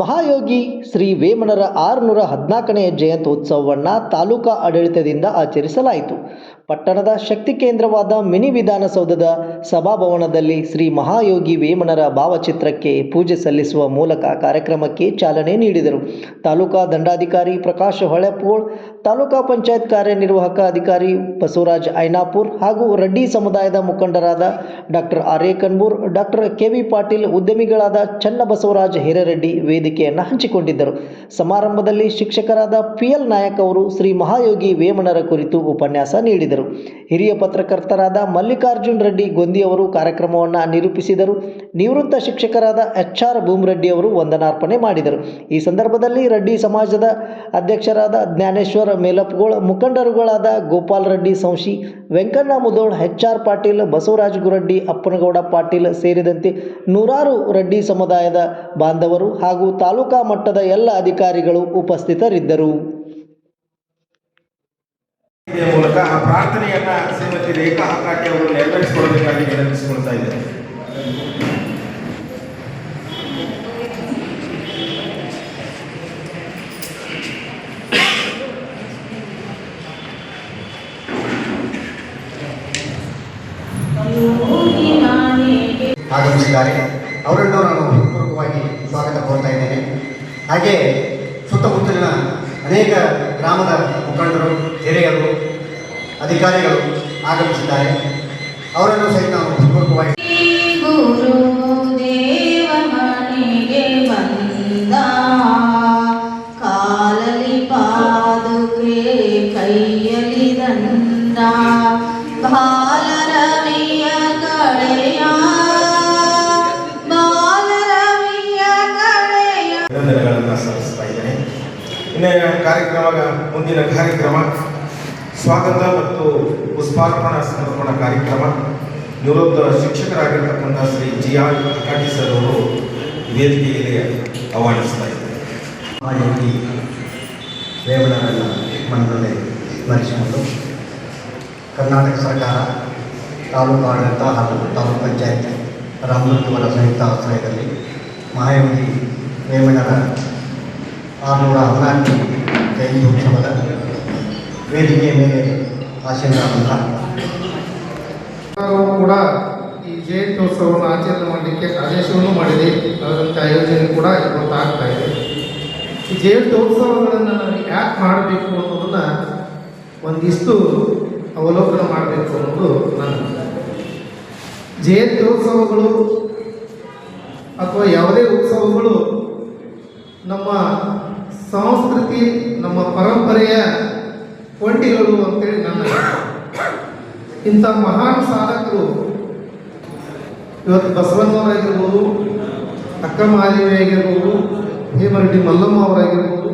ಮಹಾಯೋಗಿ ಶ್ರೀ ವೇಮನರ ಆರುನೂರ ಹದಿನಾಲ್ಕನೆಯ ಜಯಂತ್ಯುತ್ಸವವನ್ನು ತಾಲೂಕಾ ಆಡಳಿತದಿಂದ ಆಚರಿಸಲಾಯಿತು. ಪಟ್ಟಣದ ಶಕ್ತಿ ಕೇಂದ್ರವಾದ ಮಿನಿ ವಿಧಾನಸೌಧದ ಸಭಾಭವನದಲ್ಲಿ ಶ್ರೀ ಮಹಾಯೋಗಿ ವೇಮನರ ಭಾವಚಿತ್ರಕ್ಕೆ ಪೂಜೆ ಸಲ್ಲಿಸುವ ಮೂಲಕ ಕಾರ್ಯಕ್ರಮಕ್ಕೆ ಚಾಲನೆ ನೀಡಿದರು. ತಾಲೂಕಾ ದಂಡಾಧಿಕಾರಿ ಪ್ರಕಾಶ್ ಹೊಳೆಪೋಳ್ ತಾಲೂಕಾ ಪಂಚಾಯತ್ ಕಾರ್ಯನಿರ್ವಾಹಕ ಅಧಿಕಾರಿ ಬಸವರಾಜ್ ಐನಾಪುರ್ ಹಾಗೂ ರೆಡ್ಡಿ ಸಮುದಾಯದ ಮುಖಂಡರಾದ doctor R Kanbur doctor K V Patil ಉದ್ಯಮಿಗಳಾದ Channabasavaraj Hirereddy ವೇದಿಕೆಯನ್ನು ಹಂಚಿಕೊಂಡಿದ್ದರು. ಸಮಾರಂಭದಲ್ಲಿ ಶಿಕ್ಷಕರಾದ ಪಿ ಎಲ್ ನಾಯಕ್ ಅವರು ಶ್ರೀ ಮಹಾಯೋಗಿ ವೇಮನರ ಕುರಿತು ಉಪನ್ಯಾಸ ನೀಡಿದರು. ಹಿರಿಯ ಪತ್ರಕರ್ತರಾದ ಮಲ್ಲಿಕಾರ್ಜುನ್ ರೆಡ್ಡಿ ಗೊಂದಿ ಅವರು ಕಾರ್ಯಕ್ರಮವನ್ನು ನಿರೂಪಿಸಿದರು. ನಿವೃತ್ತ ಶಿಕ್ಷಕರಾದ ಎಚ್ ಆರ್ ಭೂಮರೆಡ್ಡಿ ಅವರು ವಂದನಾರ್ಪಣೆ ಮಾಡಿದರು. ಈ ಸಂದರ್ಭದಲ್ಲಿ ರೆಡ್ಡಿ ಸಮಾಜದ ಅಧ್ಯಕ್ಷರಾದ ಜ್ಞಾನೇಶ್ವರ ಮೇಲಪ್ಗೋಳ್ ಮುಖಂಡರುಗಳಾದ ಗೋಪಾಲ್ ರೆಡ್ಡಿ ಸಂಶಿ, ವೆಂಕಣ್ಣ ಮುದೋಳ್ ಎಚ್ ಆರ್ ಪಾಟೀಲ್, ಬಸವರಾಜ ಗುರಡ್ಡಿ, ಅಪ್ಪನಗೌಡ ಪಾಟೀಲ್ ಸೇರಿದಂತೆ ನೂರಾರು ರೆಡ್ಡಿ ಸಮುದಾಯದ ಬಾಂಧವರು ಹಾಗೂ ತಾಲೂಕಾ ಮಟ್ಟದ ಎಲ್ಲ ಅಧಿಕಾರಿಗಳು ಉಪಸ್ಥಿತರಿದ್ದರು. ಮೂಲಕ ಆ ಪ್ರಾರ್ಥನೆಯನ್ನ ಶ್ರೀಮತಿ ರೇಖಾ ಹಾಕಾಟಿ ಅವರು ನೆರವೇರಿಸಿಕೊಡಬೇಕಾಗಿ ವಿನಂತಿಸಿಕೊಳ್ತಾ ಇದ್ದಾರೆ ಆಗಮಿಸಿದ್ದಾರೆ ಅವರನ್ನು ನಾನು ಹಾಗೆ ಸುತ್ತಮುತ್ತಲಿನ ಅನೇಕ ಗ್ರಾಮದ ಮುಖಂಡರು ಹಿರಿಯರು ಅಧಿಕಾರಿಗಳು ಆಗಮಿಸಿದ್ದಾರೆ ಅವರನ್ನು ಸಹಿತ ನಾವು ಹೃತ್ಪೂರ್ವಕವಾಗಿ ಗುರು ದೇವ ಮನೆಗೆ ಬಂದ ಕಾಲಲಿ ಪಾದುಕೆ ಕೈಯಲಿ ದಂಡ ಬಾಲರವಿಯ ಇನ್ನು ಕಾರ್ಯಕ್ರಮ ಮುಂದಿನ ಕಾರ್ಯಕ್ರಮ, ಸ್ವಾಗತ ಮತ್ತು ಪುಷ್ಪಾರ್ಪಣಾ ಸಮರ್ಪಣಾ ಕಾರ್ಯಕ್ರಮ. ನಿವೃತ್ತ ಶಿಕ್ಷಕರಾಗಿರ್ತಕ್ಕಂಥ Shri G R Akati sir ಅವರು ವೇದಿಕೆಯಲ್ಲಿ ಆಹ್ವಾನಿಸ್ತಾ ಇದ್ದಾರೆ. ರೇವಣರನ್ನು ಮನದಲ್ಲಿ ಸ್ಮರಿಸಿಕೊಂಡು ಕರ್ನಾಟಕ ಸರ್ಕಾರ ತಾಲೂಕು ಆಡಳಿತ ಹಾಗೂ ತಾಲೂಕು ಪಂಚಾಯತ್ ರಾಮದುರ್ಗವರ ಸಂಯುಕ್ತ ಆಶ್ರಯದಲ್ಲಿ ಮಹಾಯೋಗಿ ವೇಮಣ್ಣರ ಆರುನೂರ ಹದಿನಾಲ್ಕು ಉತ್ಸವದ ವೇದಿಕೆಯ ಮೇಲೆ ಆಶೀರ್ವಾದ ಕೂಡ ಈ ಜಯಂತ್ಯೋತ್ಸವವನ್ನು ಆಚರಣೆ ಮಾಡಲಿಕ್ಕೆ ಆದೇಶವನ್ನು ಮಾಡಿದೆ ಅದರಂತೆ ಆಯೋಜನೆ ಕೂಡ ಇವತ್ತು ಇದೆ ಈ ಜಯಂತ್ಯೋತ್ಸವಗಳನ್ನು ನಾವು ಯಾಕೆ ಮಾಡಬೇಕು ಅನ್ನೋದನ್ನ ಒಂದಿಷ್ಟು ಅವಲೋಕನ ಮಾಡಬೇಕು ಅನ್ನೋದು ನನ್ನ ಜಯಂತ್ಯೋತ್ಸವಗಳು ಅಥವಾ ಯಾವುದೇ ಉತ್ಸವಗಳು ನಮ್ಮ ಸಂಸ್ಕೃತಿ ನಮ್ಮ ಪರಂಪರೆಯ ಕೊಂಡಿಗಳು ಅಂತೇಳಿ ನನ್ನ ಇಂಥ ಮಹಾನ್ ಸಾಧಕರು ಇವತ್ತು ಬಸವಣ್ಣವರಾಗಿರ್ಬೋದು, ಅಕ್ಕ ಮಹಾದೇವಿ ಆಗಿರ್ಬೋದು, ಹೇಮರೆಡ್ಡಿ ಮಲ್ಲಮ್ಮ ಅವರಾಗಿರ್ಬೋದು.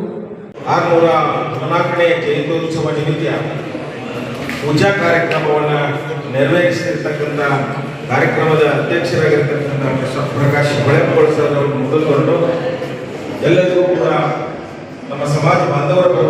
ಆರುನೂರ ಹದಿನಾಲ್ಕನೇ ಜಯಂತ್ಯೋತ್ಸವ ನಿಮಿತ್ತ ಪೂಜಾ ಕಾರ್ಯಕ್ರಮವನ್ನು ನೆರವೇರಿಸಿರ್ತಕ್ಕಂಥ ಕಾರ್ಯಕ್ರಮದ ಅಧ್ಯಕ್ಷರಾಗಿರ್ತಕ್ಕಂಥ ಪ್ರಕಾಶ್ ಹೊಳೆಪೋಳ್ ಸರ್ ಅವರು Andorra,